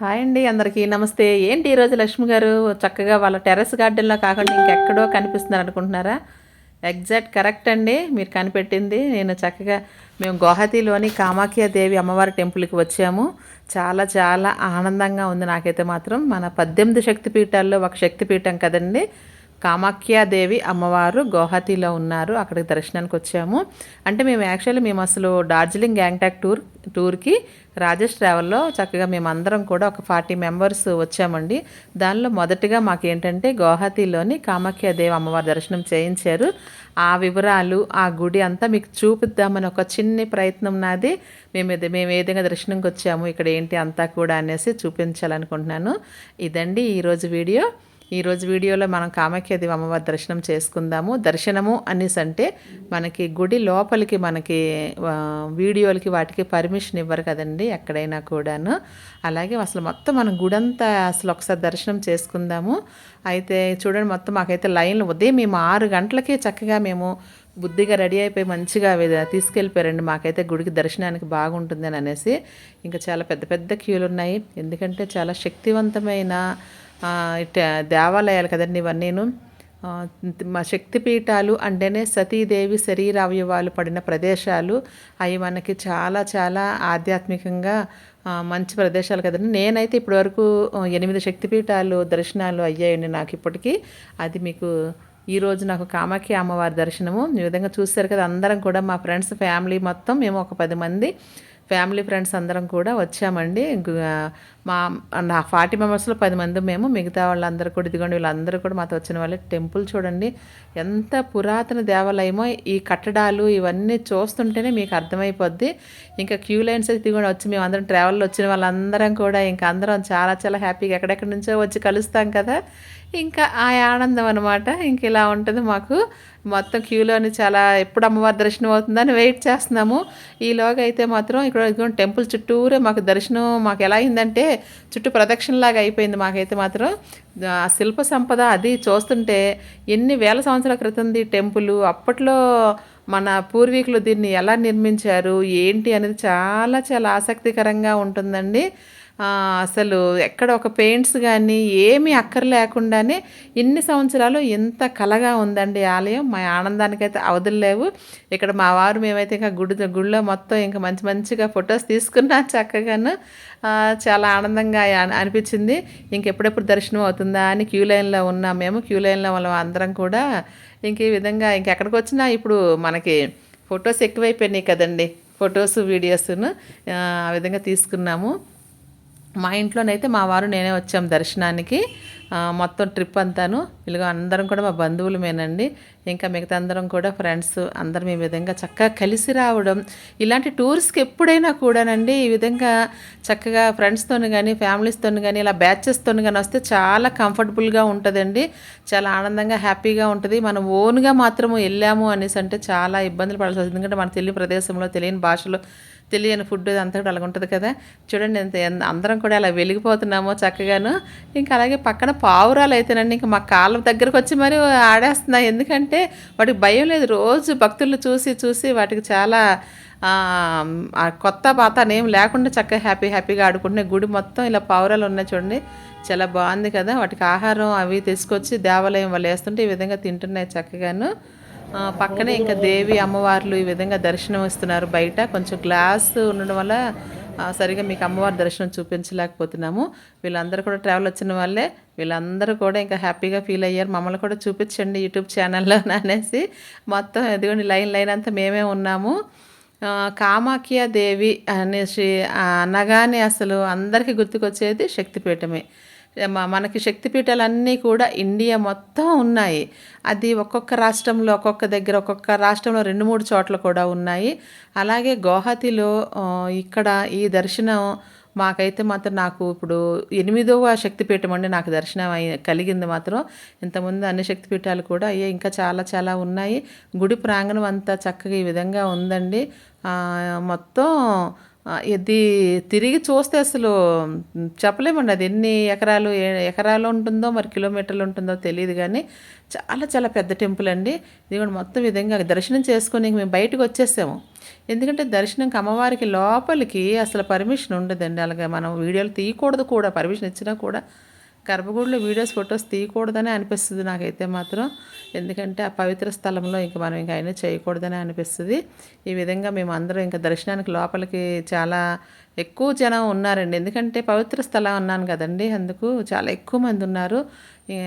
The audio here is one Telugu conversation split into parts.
హాయ్ అండి అందరికీ. నమస్తే. ఏంటి ఈరోజు లక్ష్మి గారు? చక్కగా వాళ్ళ టెర్రస్ గార్డెన్లో కాకుండా ఇంకెక్కడో కనిపిస్తున్నారు అనుకుంటున్నారా? ఎగ్జాక్ట్ కరెక్ట్ అండి. మీరు కనిపెట్టింది. నేను చక్కగా మేము గువాహతిలోని కామాఖ్య దేవి అమ్మవారి టెంపుల్కి వచ్చాము. చాలా చాలా ఆనందంగా ఉంది నాకైతే మాత్రం. మన పద్దెనిమిది శక్తిపీఠాల్లో ఒక శక్తిపీఠం కదండి. కామాఖ్యాదేవి అమ్మవారు గౌహతిలో ఉన్నారు. అక్కడికి దర్శనానికి వచ్చాము. అంటే మేము యాక్చువల్లీ మేము అసలు డార్జిలింగ్ గ్యాంగ్టాక్ టూర్ టూర్కి రాజేష్ ట్రావెల్లో చక్కగా మేమందరం కూడా ఒక ఫార్టీ మెంబర్స్ వచ్చామండి. దానిలో మొదటిగా మాకు ఏంటంటే గౌహతిలోని కామాఖ్యాదేవి అమ్మవారి దర్శనం చేయించారు. ఆ వివరాలు ఆ గుడి అంతా మీకు చూపిద్దామని ఒక చిన్ని ప్రయత్నం నాది. మేము ఇది- మేము ఏ విధంగా దర్శనంకి వచ్చాము ఇక్కడ ఏంటి అంతా కూడా అనేసి చూపించాలనుకుంటున్నాను. ఇదండి ఈరోజు వీడియో. ఈరోజు వీడియోలో మనం కామాఖ్యదేవి అమ్మవారి దర్శనం చేసుకుందాము. దర్శనము అనేసి అంటే మనకి గుడి లోపలికి మనకి వీడియోలకి వాటికి పర్మిషన్ ఇవ్వరు కదండి ఎక్కడైనా కూడాను. అలాగే అసలు మొత్తం మనం గుడంతా అసలు ఒకసారి దర్శనం చేసుకుందాము. అయితే చూడండి మొత్తం మాకైతే లైన్లు ఉదయం మేము ఆరు గంటలకే చక్కగా మేము బుద్ధిగా రెడీ అయిపోయి మంచిగా తీసుకెళ్ళిపోయారండి. మాకైతే గుడికి దర్శనానికి బాగుంటుందని అనేసి. ఇంకా చాలా పెద్ద పెద్ద క్యూలు ఉన్నాయి ఎందుకంటే చాలా శక్తివంతమైన దేవాలయాలు కదండి ఇవన్నీను. మా శక్తిపీఠాలు అంటేనే సతీదేవి శరీర అవయవాలు పడిన ప్రదేశాలు. అవి మనకి చాలా చాలా ఆధ్యాత్మికంగా మంచి ప్రదేశాలు కదండి. నేనైతే ఇప్పటివరకు ఎనిమిది శక్తిపీఠాలు దర్శనాలు అయ్యాయండి నాకు ఇప్పటికీ. అది మీకు ఈరోజు నాకు కామాఖ్య అమ్మవారి దర్శనము. ఈ విధంగా చూశారు కదా అందరం కూడా మా ఫ్రెండ్స్ ఫ్యామిలీ మొత్తం మేము ఒక పది మంది. ఫ్యామిలీ ఫ్రెండ్స్ అందరం కూడా వచ్చామండి. మా నా ఫార్టీ మెంబర్స్లో పది మంది మేము మిగతా వాళ్ళందరూ కూడా ఇదిగోండి వీళ్ళందరూ కూడా మాతో వచ్చిన వాళ్ళే. టెంపుల్ చూడండి ఎంత పురాతన దేవాలయమో ఈ కట్టడాలు ఇవన్నీ చూస్తుంటేనే మీకు అర్థమైపోద్ది. ఇంకా క్యూ లైన్స్ అయితే కూడా వచ్చి మేము అందరం ట్రావెల్లో వచ్చిన వాళ్ళందరం కూడా ఇంకా అందరం చాలా చాలా హ్యాపీగా ఎక్కడెక్కడి నుంచో వచ్చి కలుస్తాం కదా. ఇంకా ఆ ఆనందం అనమాట ఇంక ఇలా ఉంటుంది మాకు. మొత్తం క్యూలోని చాలా ఎప్పుడు అమ్మవారి దర్శనం అవుతుందని వెయిట్ చేస్తున్నాము. ఈలోగా అయితే మాత్రం ఇక్కడ టెంపుల్ చుట్టూరే మాకు దర్శనం మాకు ఎలా అయిందంటే చుట్టూ ప్రదక్షిణలాగా అయిపోయింది మాకైతే మాత్రం. ఆ శిల్ప సంపద అది చూస్తుంటే ఎన్ని వేల సంవత్సరాల క్రితంది టెంపుల్ అప్పట్లో మన పూర్వీకులు దీన్ని ఎలా నిర్మించారు ఏంటి అనేది చాలా చాలా ఆసక్తికరంగా ఉంటుందండి. అసలు ఎక్కడ ఒక పెయింట్స్ కానీ ఏమీ అక్కర లేకుండానే ఇన్ని సంవత్సరాలు ఇంత కలగా ఉందండి ఆలయం. మా ఆనందానికైతే అవధులు లేవు. ఇక్కడ మా వారు మేమైతే ఇంకా గుడి గుడిలో మొత్తం ఇంకా మంచి మంచిగా ఫొటోస్ తీసుకున్నా చక్కగాను. చాలా ఆనందంగా అనిపించింది. ఇంకెప్పుడెప్పుడు దర్శనం అవుతుందా అని క్యూ లైన్లో ఉన్నాం మేము. క్యూ లైన్లో వాళ్ళం అందరం కూడా. ఇంక ఈ విధంగా ఇంకెక్కడికి వచ్చినా ఇప్పుడు మనకి ఫొటోస్ ఎక్కువైపోయినాయి కదండి. ఫొటోస్ వీడియోస్ను ఆ విధంగా తీసుకున్నాము. మా ఇంట్లోనైతే మా వారు నేనే వచ్చాం దర్శనానికి. మొత్తం ట్రిప్ అంతాను. ఇలాగ అందరం కూడా మా బంధువులమేనండి. ఇంకా మిగతా అందరం కూడా ఫ్రెండ్స్ అందరం ఈ విధంగా చక్కగా కలిసి రావడం. ఇలాంటి టూర్స్కి ఎప్పుడైనా కూడానండి ఈ విధంగా చక్కగా ఫ్రెండ్స్తో కానీ ఫ్యామిలీస్తో కానీ ఇలా బ్యాచెస్తో కానీ వస్తే చాలా కంఫర్టబుల్గా ఉంటుందండి. చాలా ఆనందంగా హ్యాపీగా ఉంటుంది. మనం ఓన్గా మాత్రము వెళ్ళాము అనేసి అంటే చాలా ఇబ్బందులు పడాల్సి వస్తుంది. ఎందుకంటే మన తెలియని ప్రదేశంలో తెలియని భాషలో తెలియని ఫుడ్ అంతా కూడా అలాగ ఉంటుంది కదా. చూడండి ఎంత అందరం కూడా అలా వెలిగిపోతున్నామో చక్కగాను. ఇంకా అలాగే పక్కన పావురాలు అయితేనండి ఇంకా మా కాళ్ళ దగ్గరకు వచ్చి మరి ఆడేస్తున్నాయి. ఎందుకంటే వాటికి భయం లేదు. రోజు భక్తులు చూసి చూసి వాటికి చాలా కొత్త పాత అనేం లేకుండా చక్కగా హ్యాపీ హ్యాపీగా ఆడుకుంటున్నాయి. గుడి మొత్తం ఇలా పావురాలు ఉన్నాయి చూడండి. చాలా బాగుంది కదా. వాటికి ఆహారం అవి తీసుకొచ్చి దేవాలయం వాళ్ళు వేస్తుంటే ఈ విధంగా తింటున్నాయి చక్కగాను. పక్కనే ఇంకా దేవి అమ్మవార్లు ఈ విధంగా దర్శనం ఇస్తున్నారు. బయట కొంచెం గ్లాస్ ఉండడం వల్ల సరిగా మీకు అమ్మవారి దర్శనం చూపించలేకపోతున్నాము. వీళ్ళందరూ కూడా ట్రావెల్ వచ్చిన వాళ్ళే. వీళ్ళందరూ కూడా ఇంకా హ్యాపీగా ఫీల్ అయ్యారు. మమ్మల్ని కూడా చూపించండి యూట్యూబ్ ఛానల్లో అనేసి. మొత్తం ఎదుగుని లైన్ లైన్ అంతా మేమే ఉన్నాము. కామాఖ్య దేవి అనేసి అనగానే అసలు అందరికీ గుర్తుకొచ్చేది శక్తిపీఠమే. మనకి శక్తిపీఠాలన్నీ కూడా ఇండియా మొత్తం ఉన్నాయి. అది ఒక్కొక్క రాష్ట్రంలో ఒక్కొక్క దగ్గర ఒక్కొక్క రాష్ట్రంలో రెండు మూడు చోట్ల కూడా ఉన్నాయి. అలాగే గౌహతిలో ఇక్కడ ఈ దర్శనం మాకైతే మాత్రం నాకు ఇప్పుడు ఎనిమిదవ శక్తిపీఠం అండి. నాకు దర్శనం అయి కలిగింది మాత్రం. ఇంతకుముందు అన్ని శక్తిపీఠాలు కూడా అయ్యే ఇంకా చాలా చాలా ఉన్నాయి. గుడి ప్రాంగణం అంతా చక్కగా ఈ విధంగా ఉందండి. మొత్తం ఇది తిరిగి చూస్తే అసలు చెప్పలేమండి. అది ఎన్ని ఎకరాలు ఎకరాలు ఉంటుందో మరి కిలోమీటర్లు ఉంటుందో తెలియదు కానీ చాలా చాలా పెద్ద టెంపుల్ అండి. ఇది కూడా మొత్తం విధంగా దర్శనం చేసుకుని మేము బయటకు వచ్చేసాము. ఎందుకంటే దర్శనంకి అమ్మవారికి లోపలికి అసలు పర్మిషన్ ఉండదండి. అలాగే మనం వీడియోలు తీయకూడదు కూడా పర్మిషన్ ఇచ్చినా కూడా. గర్భగుడిలో వీడియోస్ ఫొటోస్ తీయకూడదనే అనిపిస్తుంది నాకైతే మాత్రం. ఎందుకంటే ఆ పవిత్ర స్థలంలో ఇంక మనం ఇంకా అయినా చేయకూడదనే అనిపిస్తుంది. ఈ విధంగా మేము అందరం ఇంకా దర్శనానికి లోపలికి చాలా ఎక్కువ జనం ఉన్నారండి. ఎందుకంటే పవిత్ర స్థలం అన్నాను కదండి అందుకు చాలా ఎక్కువ మంది ఉన్నారు.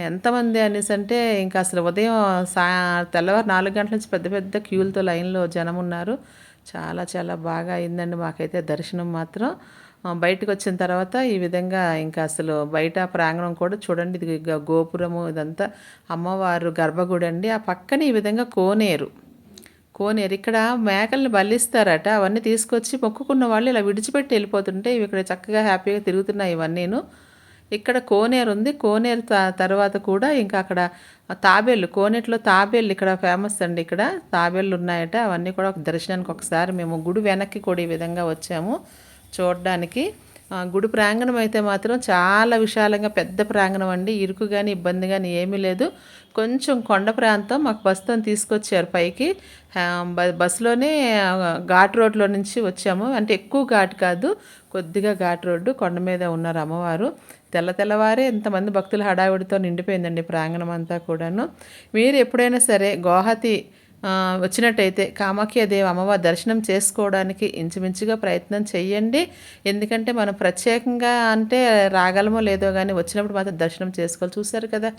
ఎంతమంది అనేసి అంటే ఇంకా అసలు ఉదయం సా తెల్లవారు నాలుగు గంటల నుంచి పెద్ద పెద్ద క్యూలతో లైన్లో జనం ఉన్నారు. చాలా చాలా బాగా అయిందండి మాకైతే దర్శనం మాత్రం. బయటకు వచ్చిన తర్వాత ఈ విధంగా ఇంకా అసలు బయట ప్రాంగణం కూడా చూడండి ఇది గోపురము ఇదంతా. అమ్మవారు గర్భగుడి అండి. ఆ పక్కన ఈ విధంగా కోనేరు. కోనేరు ఇక్కడ మేకల్ని బలిస్తారట అవన్నీ తీసుకొచ్చి మొక్కుకున్న వాళ్ళు ఇలా విడిచిపెట్టి వెళ్ళిపోతుంటే ఇవి ఇక్కడ చక్కగా హ్యాపీగా తిరుగుతున్నాయి ఇవన్నీను. ఇక్కడ కోనేరు ఉంది. కోనేరు త- తర్వాత కూడా ఇంకా అక్కడ తాబేళ్ళు కోనేటిలో తాబేళ్ళు ఇక్కడ ఫేమస్ అండి ఇక్కడ. తాబేళ్ళు ఉన్నాయట. అవన్నీ కూడా ఒక దర్శనానికి ఒకసారి మేము గుడి వెనక్కి కూడా ఈ విధంగా వచ్చాము. చూడడానికి. గుడి ప్రాంగణం అయితే మాత్రం చాలా విశాలంగా పెద్ద ప్రాంగణం అండి. ఇరుకు కానీ ఇబ్బంది కానీ ఏమీ లేదు. కొంచెం కొండ ప్రాంతం మాకు బస్సుతో తీసుకొచ్చారు పైకి. బ- బస్సులోనే ఘాట్ రోడ్లో నుంచి వచ్చాము. అంటే ఎక్కువ ఘాట్ కాదు కొద్దిగా ఘాట్ రోడ్డు కొండ మీద ఉన్నారు అమ్మవారు. తెల్ల తెల్లవారే ఎంతమంది భక్తుల హడావిడితో నిండిపోయిందండి ప్రాంగణం అంతా కూడాను. మీరు ఎప్పుడైనా సరే గోహతి వచ్చినట్టయితే కామాఖ్యాదేవి అమ్మవారి దర్శనం చేసుకోవడానికి ఇంచుమించుగా ప్రయత్నం చేయండి ఎందుకంటే మనం ప్రత్యేకంగా అంటే రాగలమో లేదో కానీ వచ్చినప్పుడు మాత్రం దర్శనం చేసుకోవాలి. చూశారు కదా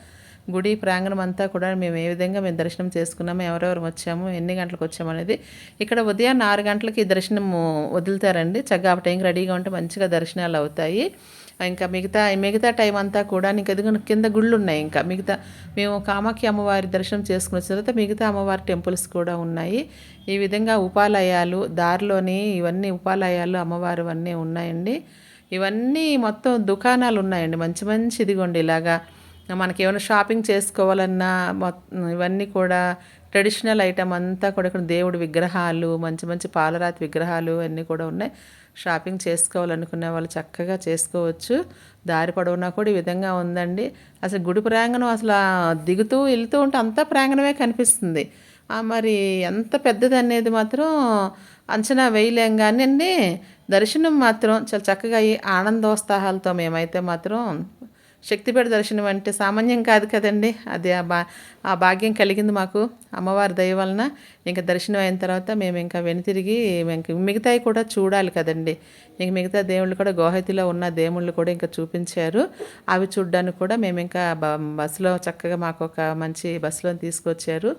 గుడి ప్రాంగణం అంతా కూడా మేము ఏ విధంగా మేము దర్శనం చేసుకున్నాము ఎవరెవరు వచ్చాము ఎన్ని గంటలకు వచ్చాము అనేది ఇక్కడ ఉదయం ఆరు గంటలకి దర్శనం వదులుతారండి. చక్కగా ఆ టైంకి రెడీగా ఉంటే మంచిగా దర్శనాలు అవుతాయి. ఇంకా మిగతా మిగతా టైం అంతా కూడా ఇంకా ఎదుగు కింద గుళ్ళు ఉన్నాయి ఇంకా. మిగతా మేము కామాఖ్య అమ్మవారి దర్శనం చేసుకున్న తర్వాత మిగతా అమ్మవారి టెంపుల్స్ కూడా ఉన్నాయి. ఈ విధంగా ఉపాలయాలు దారిలోని ఇవన్నీ ఉపాలయాలు అమ్మవారు అన్నీ ఉన్నాయండి. ఇవన్నీ మొత్తం దుకాణాలు ఉన్నాయండి. మంచి మంచి ఇదిగోండి ఇలాగా. మనకి ఏమైనా షాపింగ్ చేసుకోవాలన్నా మొత్తం ఇవన్నీ కూడా ట్రెడిషనల్ ఐటమ్ అంతా కూడా ఇక్కడ దేవుడి విగ్రహాలు మంచి మంచి పాలరాతి విగ్రహాలు అన్నీ కూడా ఉన్నాయి. షాపింగ్ చేసుకోవాలనుకునే వాళ్ళు చక్కగా చేసుకోవచ్చు. దారి పొడవునా కూడా ఈ విధంగా ఉందండి. అసలు గుడి ప్రాంగణం అసలు దిగుతూ వెళ్తూ ఉంటే అంతా ప్రాంగణమే కనిపిస్తుంది. మరి ఎంత పెద్దది అనేది మాత్రం అంచనా వేయలేం కానీ అండి దర్శనం మాత్రం చాలా చక్కగా ఆనందోత్సాహాలతో మేమైతే మాత్రం శక్తిపేట దర్శనం అంటే సామాన్యం కాదు కదండి. అది ఆ బా ఆ భాగ్యం కలిగింది మాకు. అమ్మవారి దయ వలన ఇంకా దర్శనం అయిన తర్వాత మేము ఇంకా వెనుతిరిగి ఇంక మిగతాయి కూడా చూడాలి కదండి. ఇంక మిగతా దేవుళ్ళు కూడా గోహతిలో ఉన్న దేవుళ్ళు కూడా ఇంకా చూపించారు. అవి చూడడానికి కూడా మేము ఇంకా బ బస్సులో చక్కగా మాకు ఒక మంచి బస్సులో తీసుకొచ్చారు.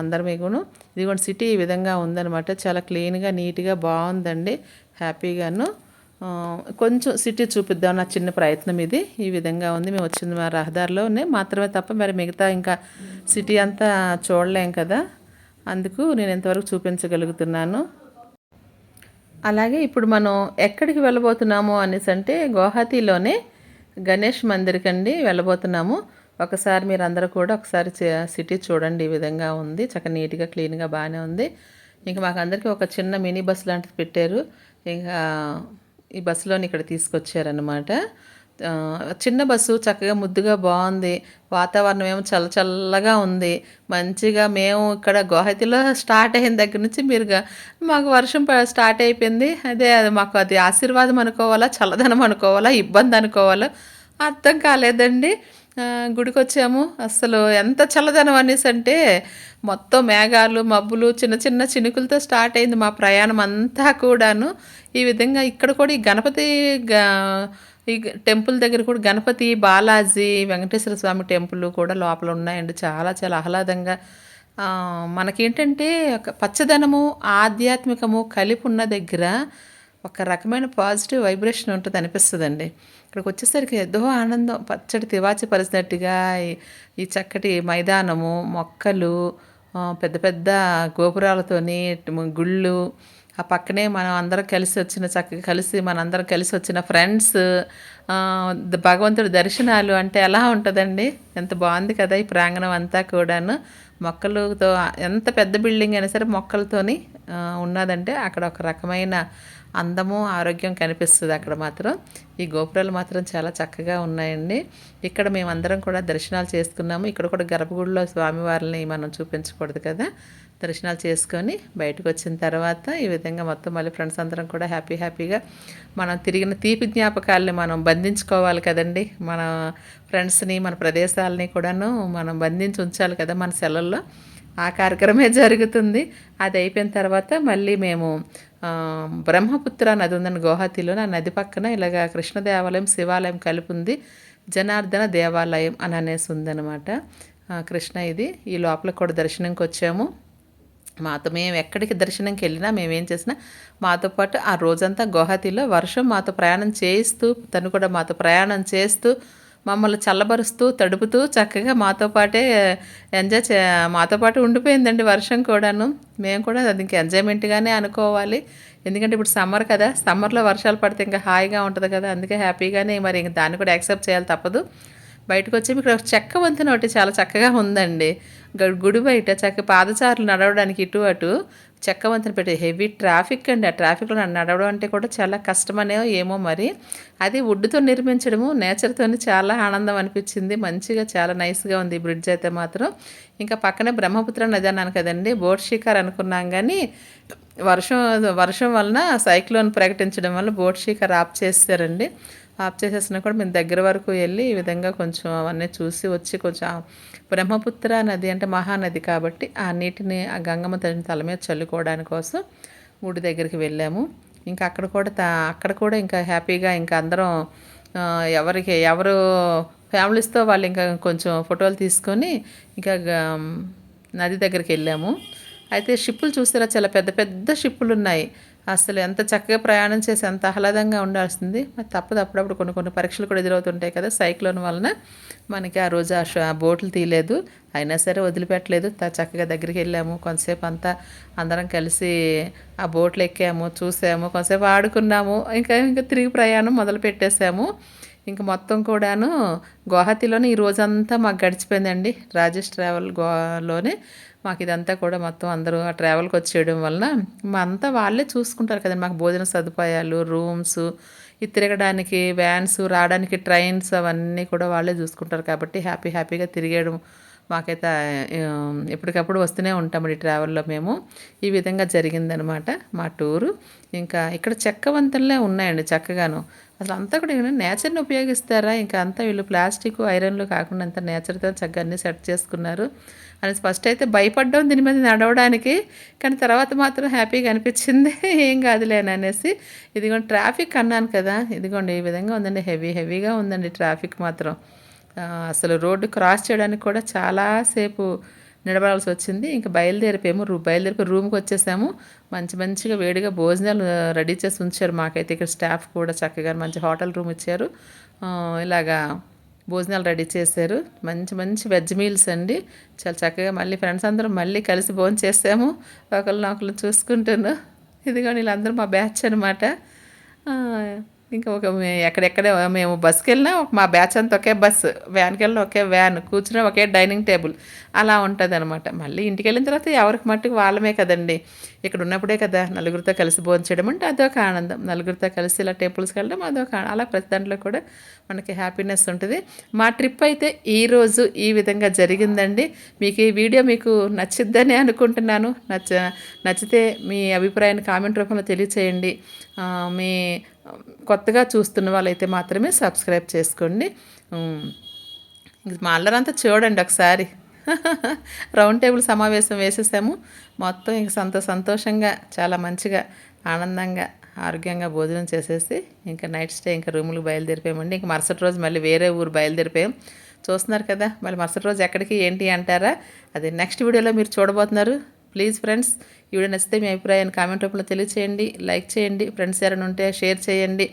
అందరం మీకును ఇది కూడా సిటీ ఈ విధంగా ఉందనమాట చాలా క్లీన్గా నీట్గా బాగుందండి. హ్యాపీగాను. కొంచెం సిటీ చూపిద్దాం నా చిన్న ప్రయత్నం ఇది. ఈ విధంగా ఉంది. మేము వచ్చింది మా రహదారిలోనే. మాత్రమే తప్ప మరి మిగతా ఇంకా సిటీ అంతా చూడలేం కదా. అందుకు నేను ఎంతవరకు చూపించగలుగుతున్నాను. అలాగే ఇప్పుడు మనం ఎక్కడికి వెళ్ళబోతున్నాము అనేసి అంటే గౌహతిలోనే గణేష్ మందిర్కి అండి వెళ్ళబోతున్నాము. ఒకసారి మీరు అందరూ కూడా ఒకసారి సిటీ చూడండి. ఈ విధంగా ఉంది. చక్కగా నీట్గా క్లీన్గా బాగానే ఉంది. ఇంకా మాకు అందరికీ ఒక చిన్న మినీ బస్ లాంటిది పెట్టారు. ఇంకా ఈ బస్సులోని ఇక్కడ తీసుకొచ్చారనమాట చిన్న బస్సు చక్కగా ముద్దుగా బాగుంది. వాతావరణం ఏమో చల్ల చల్లగా ఉంది. మంచిగా మేము ఇక్కడ గువాహతిలో స్టార్ట్ అయిన దగ్గర నుంచి మీరుగా మాకు వర్షం ప- స్టార్ట్ అయిపోయింది. అదే అది మాకు అది ఆశీర్వాదం అనుకోవాలా చల్లదనం అనుకోవాలా ఇబ్బంది అనుకోవాలా? అర్థం కాలేదండి. గుడికి వచ్చాము అసలు ఎంత చల్లదనం అనేసి అంటే మొత్తం మేఘాలు మబ్బులు చిన్న చిన్న చినుకులతో స్టార్ట్ అయింది మా ప్రయాణం అంతా కూడాను. ఈ విధంగా ఇక్కడ కూడా ఈ గణపతి గా- ఈ టెంపుల్ దగ్గర కూడా గణపతి బాలాజీ వెంకటేశ్వర స్వామి టెంపుల్ కూడా లోపల ఉన్నాయండి. చాలా చాలా ఆహ్లాదంగా. మనకేంటంటే ఒక పచ్చదనము ఆధ్యాత్మికము కలిపి ఉన్న దగ్గర ఒక రకమైన పాజిటివ్ వైబ్రేషన్ ఉంటుంది అనిపిస్తుందండి ఇక్కడికి వచ్చేసరికి ఏదో ఆనందం పచ్చడి తివాచి పరిచినట్టుగా ఈ- ఈ చక్కటి మైదానము మొక్కలు పెద్ద పెద్ద గోపురాలతోని గుళ్ళు ఆ పక్కనే మనం అందరం కలిసి వచ్చిన చక్కగా కలిసి మనందరం కలిసి వచ్చిన ఫ్రెండ్స్ భగవంతుడి దర్శనాలు అంటే ఎలా ఉంటుందండి? ఎంత బాగుంది కదా ఈ ప్రాంగణం అంతా కూడాను. మొక్కలతో ఎంత పెద్ద బిల్డింగ్ అయినా సరే మొక్కలతోని ఉన్నదంటే అక్కడ ఒక రకమైన అందము ఆరోగ్యం కనిపిస్తుంది అక్కడ మాత్రం. ఈ గోపురాలు మాత్రం చాలా చక్కగా ఉన్నాయండి. ఇక్కడ మేమందరం కూడా దర్శనాలు చేసుకున్నాము. ఇక్కడ కూడా గర్భగుడిలో స్వామివారిని మనం చూపించకూడదు కదా. దర్శనాలు చేసుకొని బయటకు వచ్చిన తర్వాత ఈ విధంగా మొత్తం మళ్ళీ ఫ్రెండ్స్ అందరం కూడా హ్యాపీ హ్యాపీగా మనం తిరిగిన తీపి జ్ఞాపకాలని మనం బంధించుకోవాలి కదండి. మన ఫ్రెండ్స్ని మన ప్రదేశాలని కూడాను మనం బంధించి ఉంచాలి కదా మన సెలవుల్లో ఆ కార్యక్రమే జరుగుతుంది. అది అయిపోయిన తర్వాత మళ్ళీ మేము బ్రహ్మపుత్ర నది ఉందండి గౌహతిలో ఆ నది పక్కన ఇలాగ కృష్ణ దేవాలయం శివాలయం కలిపి ఉంది జనార్దన దేవాలయం అని అనేసి ఉందన్నమాట. కృష్ణ ఇది. ఈ లోపల కూడా దర్శనంకి వచ్చాము. మాతో మేము ఎక్కడికి దర్శనంకి వెళ్ళినా మేము ఏం చేసినా మాతో పాటు ఆ రోజంతా గౌహతిలో వర్షం మాతో ప్రయాణం చేయిస్తూ తను కూడా మాతో ప్రయాణం చేస్తూ మమ్మల్ని చల్లబరుస్తూ తడుపుతూ చక్కగా మాతో పాటే ఎంజాయ్ చే మాతో పాటు ఉండిపోయిందండి వర్షం కూడాను. మేము కూడా అది ఇంక ఎంజాయ్మెంట్గానే అనుకోవాలి. ఎందుకంటే ఇప్పుడు సమ్మర్ కదా సమ్మర్లో వర్షాలు పడితే ఇంకా హాయిగా ఉంటుంది కదా అందుకే హ్యాపీగానే మరి ఇంక దాన్ని కూడా యాక్సెప్ట్ చేయాలి తప్పదు. బయటకు వచ్చి ఇక్కడ చెక్క వంతెన ఒకటి చాలా చక్కగా ఉందండి. గ- గుడి బయట చక్క పాదచారులు నడవడానికి ఇటు అటు చెక్క వంతెన పెట్టి హెవీ ట్రాఫిక్ అండి. ఆ ట్రాఫిక్లో నడవడం అంటే కూడా చాలా కష్టమనే ఏమో మరి. అది వుడ్తో నిర్మించడము నేచర్తో చాలా ఆనందం అనిపించింది. మంచిగా చాలా నైస్గా ఉంది ఈ బ్రిడ్జ్ అయితే మాత్రం. ఇంకా పక్కనే బ్రహ్మపుత్ర నది అన్నాను కదండి. బోట్ షికార్ అనుకున్నాం కానీ వర్షం వర్షం వలన సైక్లోన్ ప్రకటించడం వల్ల బోట్ షికార్ ఆఫ్ చేస్తారండి. ఆఫ్ చేసేసినా కూడా మేము దగ్గర వరకు వెళ్ళి ఈ విధంగా కొంచెం అవన్నీ చూసి వచ్చి కొంచెం బ్రహ్మపుత్ర నది అంటే మహానది కాబట్టి ఆ నీటిని ఆ గంగమ్మ తల్లిని తల మీద చల్లుకోవడానికి కోసం గుడి దగ్గరికి వెళ్ళాము. ఇంకా అక్కడ కూడా తా అక్కడ కూడా ఇంకా హ్యాపీగా ఇంకా అందరం ఎవరికి ఎవరు ఫ్యామిలీస్తో వాళ్ళు ఇంకా కొంచెం ఫోటోలు తీసుకొని ఇంకా నది దగ్గరికి వెళ్ళాము. అయితే షిప్పులు చూస్తారా చాలా పెద్ద పెద్ద షిప్పులు ఉన్నాయి అసలు ఎంత చక్కగా ప్రయాణం చేసి ఎంత ఆహ్లాదంగా ఉండాల్సింది. మరి తప్పదు అప్పుడప్పుడు కొన్ని కొన్ని పరీక్షలు కూడా ఎదురవుతుంటాయి కదా సైక్లోన్ వలన. మనకి ఆ రోజు ఆ ఆ బోట్లు తీయలేదు. అయినా సరే వదిలిపెట్టలేదు. త- చక్కగా దగ్గరికి వెళ్ళాము. కొంతసేపు అంతా అందరం కలిసి ఆ బోట్లు ఎక్కాము చూసాము. కొంతసేపు ఆడుకున్నాము. ఇంకా ఇంకా తిరిగి ప్రయాణం మొదలు పెట్టేశాము. ఇంక మొత్తం కూడాను గువాహతిలోనే ఈ రోజంతా మాకు గడిచిపోయిందండి. రాజేష్ ట్రావెల్ గోవాలోనే మాకు ఇదంతా కూడా మొత్తం అందరూ ఆ ట్రావెల్కి వచ్చేయడం వలన మా అంతా వాళ్ళే చూసుకుంటారు కదండి. మాకు భోజన సదుపాయాలు రూమ్స్ ఇది తిరగడానికి వ్యాన్స్ రావడానికి ట్రైన్స్ అవన్నీ కూడా వాళ్ళే చూసుకుంటారు కాబట్టి హ్యాపీ హ్యాపీగా తిరిగేయడం మాకైతే ఎప్పటికప్పుడు వస్తూనే ఉంటామండి ట్రావెల్లో మేము. ఈ విధంగా జరిగిందనమాట మా టూరు. ఇంకా ఇక్కడ చెక్క వంతెనలే ఉన్నాయండి చక్కగాను. అసలు అంతా కూడా నేచర్ని ఉపయోగిస్తారా? ఇంకా అంతా వీళ్ళు ప్లాస్టిక్ ఐరన్లు కాకుండా అంతా నేచర్తో చక్కగా అన్నీ సెట్ చేసుకున్నారు. అని ఫస్ట్ అయితే భయపడ్డాం దీని మీద నడవడానికి కానీ తర్వాత మాత్రం హ్యాపీగా అనిపించింది. ఏం కాదులేని అనేసి ఇదిగోండి ట్రాఫిక్ అన్నాను కదా ఇదిగోండి ఈ విధంగా ఉందండి హెవీ హెవీగా ఉందండి ట్రాఫిక్ మాత్రం. అసలు రోడ్డు క్రాస్ చేయడానికి కూడా చాలాసేపు నిలబడాల్సి వచ్చింది. ఇంకా బయలుదేరిపోయాము రూ బయలుదేరిపోయి రూమ్కి వచ్చేసాము. మంచి మంచిగా వేడిగా భోజనాలు రెడీ చేసి ఉంచారు మాకైతే. ఇక్కడ స్టాఫ్ కూడా చక్కగా మంచి హోటల్ రూమ్ ఇచ్చారు. ఇలాగా భోజనాలు రెడీ చేశారు. మంచి మంచి వెజ్ మీల్స్ అండి. చాలా చక్కగా మళ్ళీ ఫ్రెండ్స్ అందరం మళ్ళీ కలిసి భోజనం చేసాము ఒకళ్ళని ఒకళ్ళు చూసుకుంటున్నాను ఇదిగో వీళ్ళందరూ మా బ్యాచ్ అనమాట ఇంకా ఒక మే- ఎక్కడెక్కడ మేము బస్కి వెళ్ళినా ఒక మా బ్యాచ్ అంతా ఒకే బస్సు. వ్యాన్కి వెళ్ళినా ఒకే వ్యాన్ కూర్చున్నా ఒకే డైనింగ్ టేబుల్. అలా ఉంటుంది అనమాట మళ్ళీ ఇంటికి వెళ్ళిన తర్వాత ఎవరికి మట్టుకు వాళ్ళమే కదండి. ఇక్కడ ఉన్నప్పుడే కదా నలుగురితో కలిసి భోజనం అంటే అదొక ఆనందం. నలుగురితో కలిసి ఇలా టెంపుల్స్కి వెళ్ళడం అదొక ఆనందం. అలా ప్రతి దాంట్లో కూడా మనకి హ్యాపీనెస్ ఉంటుంది. మా ట్రిప్ అయితే ఈరోజు ఈ విధంగా జరిగిందండి. మీకు ఈ వీడియో మీకు నచ్చిద్దని అనుకుంటున్నాను. నచ్చ నచ్చితే మీ అభిప్రాయాన్ని కామెంట్ రూపంలో తెలియచేయండి. మీ కొత్తగా చూస్తున్న వాళ్ళైతే మాత్రమే సబ్స్క్రైబ్ చేసుకోండి. ఉమ్, మా అల్లరంతా చూడండి ఒకసారి. రౌండ్ టేబుల్ సమావేశం వేసేసాము. మొత్తం ఇంక సంతో సంతోషంగా చాలా మంచిగా ఆనందంగా ఆరోగ్యంగా భోజనం చేసేసి ఇంకా నైట్ స్టే ఇంకా రూములకు బయలుదేరిపోయామండి. ఇంకా మరుసటి రోజు మళ్ళీ వేరే ఊరు బయలుదేరిపోయాం. చూస్తున్నారు కదా మళ్ళీ మరుసటి రోజు ఎక్కడికి ఏంటి అంటారా? అది నెక్స్ట్ వీడియోలో మీరు చూడబోతున్నారు. ప్లీజ్ ఫ్రెండ్స్ ఈ వీడియో నచ్చితే మీ అభిప్రాయాన్ని కామెంట్ రూపంలో తెలియచేయండి లైక్ చేయండి ఫ్రెండ్స్ ఎవరైనా ఉంటే షేర్ చేయండి.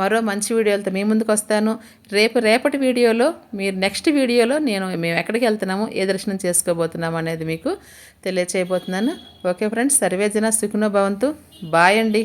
మరో మంచి వీడియోలతో మీ ముందుకు వస్తాను. రేపు రేపటి వీడియోలో మీరు నెక్స్ట్ వీడియోలో నేను మేము ఎక్కడికి వెళ్తున్నాము ఏ దర్శనం చేసుకోబోతున్నాము అనేది మీకు తెలియచేయబోతున్నాను. ఓకే ఫ్రెండ్స్ సర్వేజన సుఖనో భవంతు. బాయ్ అండి.